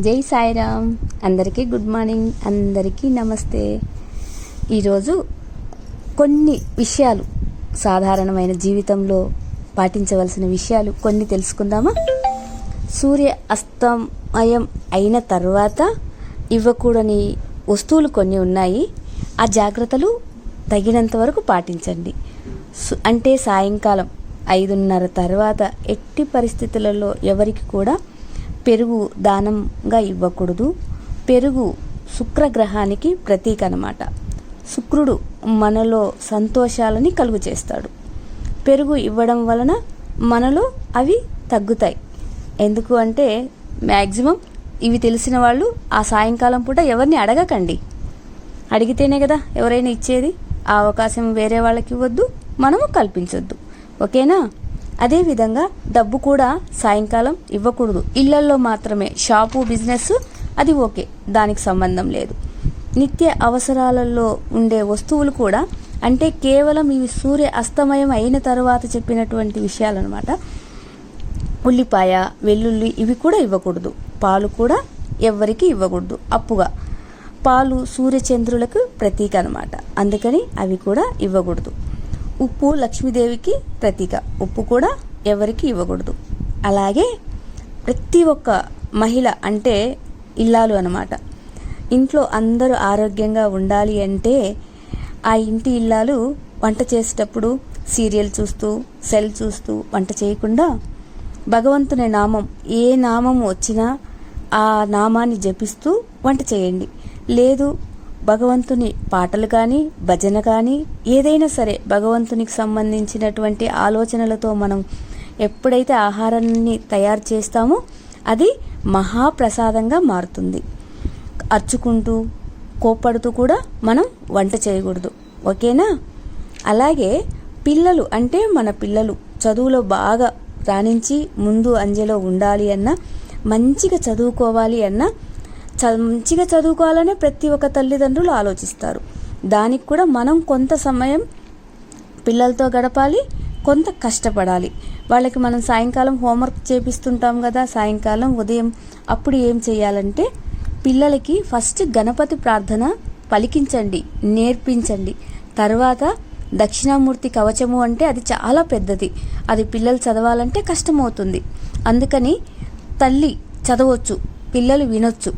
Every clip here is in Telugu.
జై సాయిరామ్. అందరికీ గుడ్ మార్నింగ్. అందరికీ నమస్తే. ఈరోజు కొన్ని విషయాలు సాధారణమైన జీవితంలో పాటించవలసిన విషయాలు కొన్ని తెలుసుకుందామా? సూర్య అస్తమయం అయిన తర్వాత ఇవ్వకూడని వస్తువులు కొన్ని ఉన్నాయి. ఆ జాగ్రత్తలు తగినంత వరకు పాటించండి. సు- అంటే సాయంకాలం ఐదున్నర తర్వాత ఎట్టి పరిస్థితులలో ఎవరికి కూడా పెరుగు దానంగా ఇవ్వకూడదు. పెరుగు శుక్రగ్రహానికి ప్రతీక అనమాట శుక్రుడు మనలో సంతోషాలని కలుగు చేస్తాడు. పెరుగు ఇవ్వడం వలన మనలో అవి తగ్గుతాయి. ఎందుకు అంటే మ్యాక్సిమం ఇవి తెలిసిన వాళ్ళు ఆ సాయంకాలం పూట ఎవరిని అడగకండి. అడిగితేనే కదా ఎవరైనా ఇచ్చేది. ఆ అవకాశం వేరే వాళ్ళకి ఇవ్వద్దు మనము కల్పించొద్దు. ఓకేనా? అదేవిధంగా డబ్బు కూడా సాయంకాలం ఇవ్వకూడదు. ఇళ్ళల్లో మాత్రమే. షాపు బిజినెస్ అది ఓకే. దానికి సంబంధం లేదు. నిత్య అవసరాలలో ఉండే వస్తువులు కూడా అంటే కేవలం ఇవి సూర్య అస్తమయం అయిన తర్వాత చెప్పినటువంటి విషయాలన్నమాట. ఉల్లిపాయ వెల్లుల్లి ఇవి కూడా ఇవ్వకూడదు. పాలు కూడా ఎవ్వరికి ఇవ్వకూడదు. అప్పుగా. పాలు సూర్యచంద్రులకు ప్రతీక అనమాట అందుకని అవి కూడా ఇవ్వకూడదు. ఉప్పు లక్ష్మీదేవికి ప్రతీక. ఉప్పు కూడా ఎవరికి ఇవ్వకూడదు. అలాగే ప్రతి ఒక్క మహిళ అంటే ఇల్లాలు అనమాట ఇంట్లో అందరూ ఆరోగ్యంగా ఉండాలి అంటే ఆ ఇంటి ఇల్లాలు వంట చేసేటప్పుడు సీరియల్ చూస్తూ సెల్ చూస్తూ వంట చేయకుండా భగవంతుని నామం ఏ నామం వచ్చినా ఆ నామాన్ని జపిస్తూ వంట చేయండి. లేదు భగవంతుని పాటలు కానీ భజన కానీ ఏదైనా సరే భగవంతునికి సంబంధించినటువంటి ఆలోచనలతో మనం ఎప్పుడైతే ఆహారాన్ని తయారు చేస్తామో అది మహాప్రసాదంగా మారుతుంది. అర్చుకుంటూ కోప్పడుతూ కూడా మనం వంట చేయకూడదు. ఓకేనా? అలాగే పిల్లలు అంటే మన పిల్లలు చదువులో బాగా రాణించి ముందు అంజలో ఉండాలి అన్న మంచిగా చదువుకోవాలి అన్న మంచిగా చదువుకోవాలనే ప్రతి ఒక్క తల్లిదండ్రులు ఆలోచిస్తారు. దానికి కూడా మనం కొంత సమయం పిల్లలతో గడపాలి కొంత కష్టపడాలి. వాళ్ళకి మనం సాయంకాలం హోంవర్క్ చేపిస్తుంటాం కదా సాయంకాలం ఉదయం అప్పుడు ఏం చేయాలంటే పిల్లలకి ఫస్ట్ గణపతి ప్రార్థన పలికించండి నేర్పించండి. తర్వాత దక్షిణామూర్తి కవచము అంటే అది చాలా పెద్దది. అది పిల్లలు చదవాలంటే కష్టమవుతుంది. అందుకని తల్లి చదవచ్చు పిల్లలు వినొచ్చు.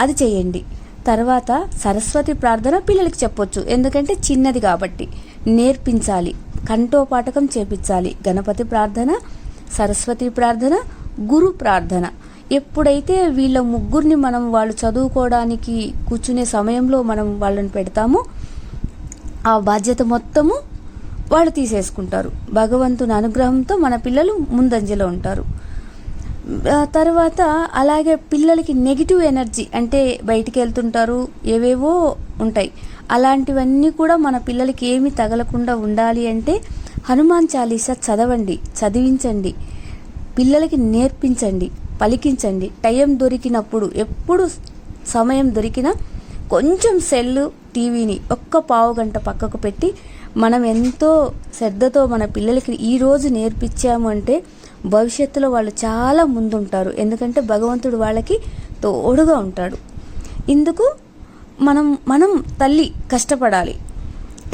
అది చేయండి. తర్వాత సరస్వతి ప్రార్థన పిల్లలకి చెప్పొచ్చు. ఎందుకంటే చిన్నది కాబట్టి నేర్పించాలి. కంఠోపాఠకం చేపించాలి. గణపతి ప్రార్థన సరస్వతి ప్రార్థన గురు ప్రార్థన. ఎప్పుడైతే వీళ్ళ ముగ్గురిని మనం వాళ్ళు చదువుకోవడానికి కూర్చునే సమయంలో మనం వాళ్ళని పెడతామో ఆ బాధ్యత మొత్తము వాళ్ళు తీసేసుకుంటారు. భగవంతుని అనుగ్రహంతో మన పిల్లలు ముందంజలో ఉంటారు. తర్వాత అలాగే పిల్లలకి నెగిటివ్ ఎనర్జీ అంటే బయటికి వెళ్తుంటారు ఏవేవో ఉంటాయి. అలాంటివన్నీ కూడా మన పిల్లలకి ఏమి తగలకుండా ఉండాలి అంటే హనుమాన్ చాలీసా చదవండి చదివించండి పిల్లలకి నేర్పించండి పలికించండి. టైం దొరికినప్పుడు ఎప్పుడు సమయం దొరికినా కొంచెం సెల్లు టీవీని ఒక్క పావు గంట పక్కకు పెట్టి మనం ఎంతో శ్రద్ధతో మన పిల్లలకి ఈరోజు నేర్పించాము అంటే భవిష్యత్తులో వాళ్ళు చాలా ముందుంటారు. ఎందుకంటే భగవంతుడు వాళ్ళకి తోడుగా ఉంటాడు. ఇందుకు మనం మనం తల్లి కష్టపడాలి.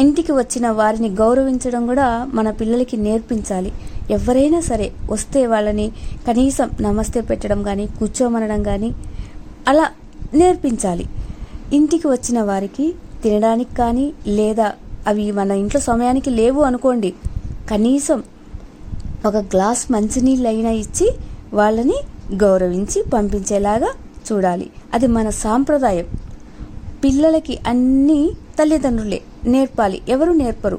ఇంటికి వచ్చిన వారిని గౌరవించడం కూడా మన పిల్లలకి నేర్పించాలి. ఎవరైనా సరే వస్తే వాళ్ళని కనీసం నమస్తే పెట్టడం కానీ కూర్చోమనడం కానీ అలా నేర్పించాలి. ఇంటికి వచ్చిన వారికి తినడానికి కానీ లేదా అవి మన ఇంట్లో సమయానికి లేవు అనుకోండి కనీసం ఒక గ్లాస్ మంచినీళ్ళు అయినా ఇచ్చి వాళ్ళని గౌరవించి పంపించేలాగా చూడాలి. అది మన సాంప్రదాయం. పిల్లలకి అన్నీ తల్లిదండ్రులే నేర్పాలి. ఎవరు నేర్పరు?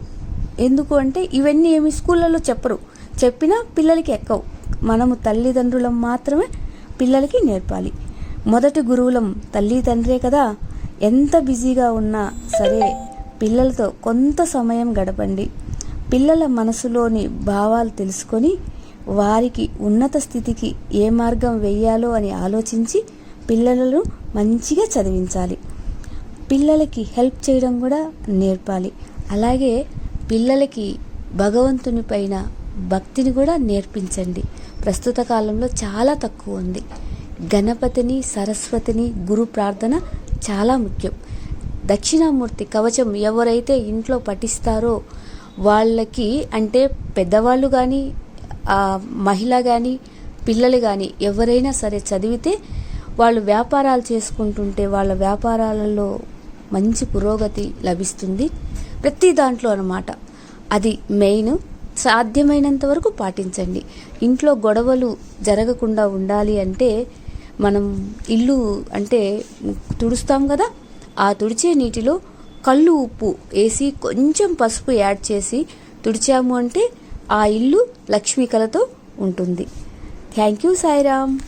ఎందుకు అంటే ఇవన్నీ ఏమి స్కూళ్ళలో చెప్పరు. చెప్పినా పిల్లలకి ఎక్కవు. మనము తల్లిదండ్రులం మాత్రమే పిల్లలకి నేర్పాలి. మొదటి గురువులం తల్లి తండ్రే కదా. ఎంత బిజీగా ఉన్నా సరే పిల్లలతో కొంత సమయం గడపండి. పిల్లల మనసులోని భావాలు తెలుసుకొని వారికి ఉన్నత స్థితికి ఏ మార్గం వెయ్యాలో అని ఆలోచించి పిల్లలను మంచిగా చదివించాలి. పిల్లలకి హెల్ప్ చేయడం కూడా నేర్పాలి. అలాగే పిల్లలకి భగవంతుని పైన భక్తిని కూడా నేర్పించండి. ప్రస్తుత కాలంలో చాలా తక్కువ ఉంది. గణపతిని సరస్వతిని గురు ప్రార్థన చాలా ముఖ్యం. దక్షిణామూర్తి కవచం ఎవరైతే ఇంట్లో పఠిస్తారో వాళ్ళకి అంటే పెద్దవాళ్ళు కానీ మహిళ కానీ పిల్లలు కానీ ఎవరైనా సరే చదివితే వాళ్ళు వ్యాపారాలు చేసుకుంటుంటే వాళ్ళ వ్యాపారాలలో మంచి పురోగతి లభిస్తుంది ప్రతి దాంట్లో అన్నమాట. అది మెయిన్. సాధ్యమైనంత వరకు పాటించండి. ఇంట్లో గొడవలు జరగకుండా ఉండాలి అంటే మనం ఇల్లు అంటే తుడుస్తాం కదా ఆ తుడిచే నీటిలో కళ్ళు ఉప్పు వేసి కొంచెం పసుపు యాడ్ చేసి తుడిచాము అంటే ఆ ఇల్లు లక్ష్మీ కళతో ఉంటుంది. Thank you Sairam.